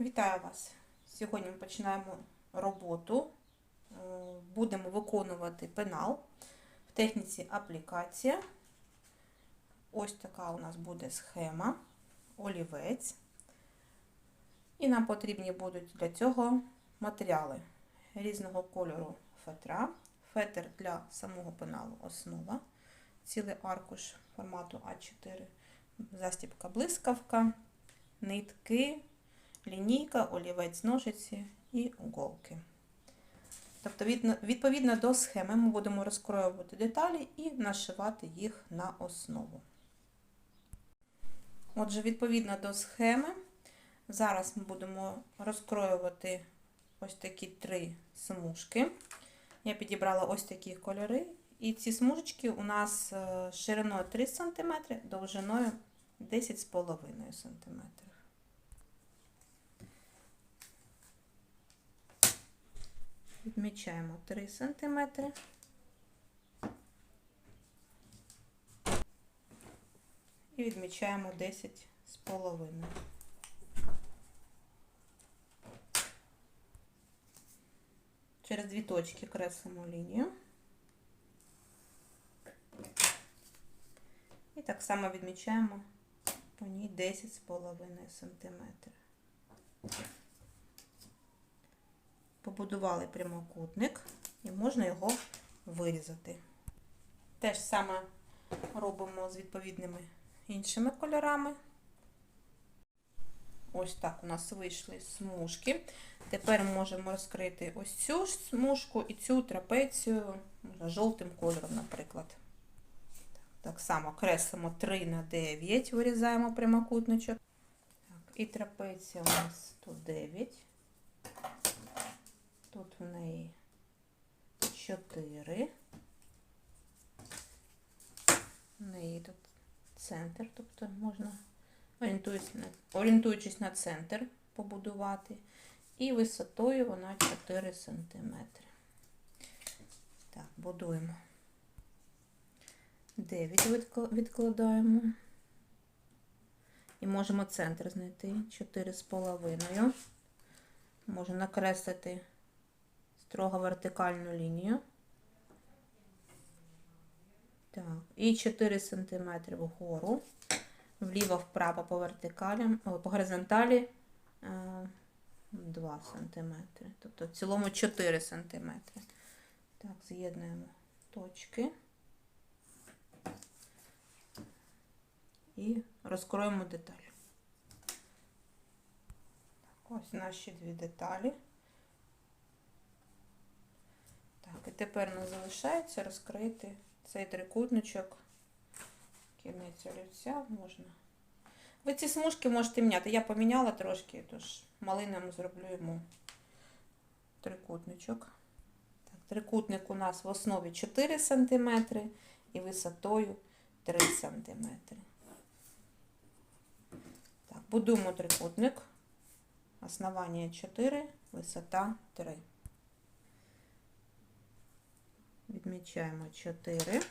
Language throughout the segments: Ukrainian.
Вітаю вас! Сьогодні ми починаємо роботу. Е, Будемо виконувати пенал в техніці аплікація. Ось така у нас буде схема, олівець. І нам потрібні будуть для цього матеріали різного кольору фетра, фетр для самого пеналу основа, цілий аркуш формату А4, застібка блискавка, нитки лінійка, олівець, ножиці і голки. Тобто, відповідно до схеми, ми будемо розкроювати деталі і нашивати їх на основу. Отже, відповідно до схеми, зараз ми будемо розкроювати ось такі три смужки. Я підібрала ось такі кольори. І ці смужечки у нас е, шириною 3 см, довжиною 10,5 см. Відмічаємо 3 см. І відмічаємо 10 з половиною. Через дві точки креслимо лінію. І так само відмічаємо по ній 10 з половиною сантиметрів. Побудували прямокутник і можна його вирізати. Те ж саме робимо з відповідними іншими кольорами. Ось так у нас вийшли смужки. Тепер можемо розкрити ось цю ж смужку і цю трапецію жовтим кольором, наприклад. Так само креслимо 3 на 9, вирізаємо прямокутничок. Так, І трапеція у нас тут 9. Тут в неї 4. В неї тут центр, тобто можна, орієнтуючись на центр, побудувати. І висотою вона 4 см. Так, будуємо. 9 відкладаємо. І можемо центр знайти 4,5. Можна накреслити строго вертикальну лінію. Так, і 4 см вгору, вліво-вправо по по горизонталі 2 см. Тобто в цілому 4 см. Так, з'єднуємо точки і розкроємо деталь. Так, ось наші дві деталі. Так, і тепер нам залишається розкрити цей трикутничок, кінець олівця можна. Ви ці смужки можете міняти. Я поміняла трошки, тож малинам зроблю йому трикутничок. Так, Трикутник у нас в основі 4 см і висотою 3 см. Так, Будуємо трикутник. Основання 4, висота 3. Відмічаємо 4.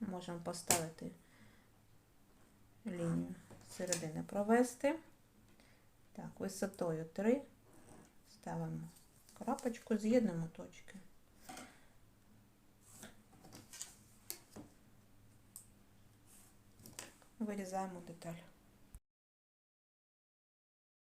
Можемо поставити лінію середини провести. Так, висотою 3. Ставимо крапочку, з'єднуємо точки. Вирізаємо деталь.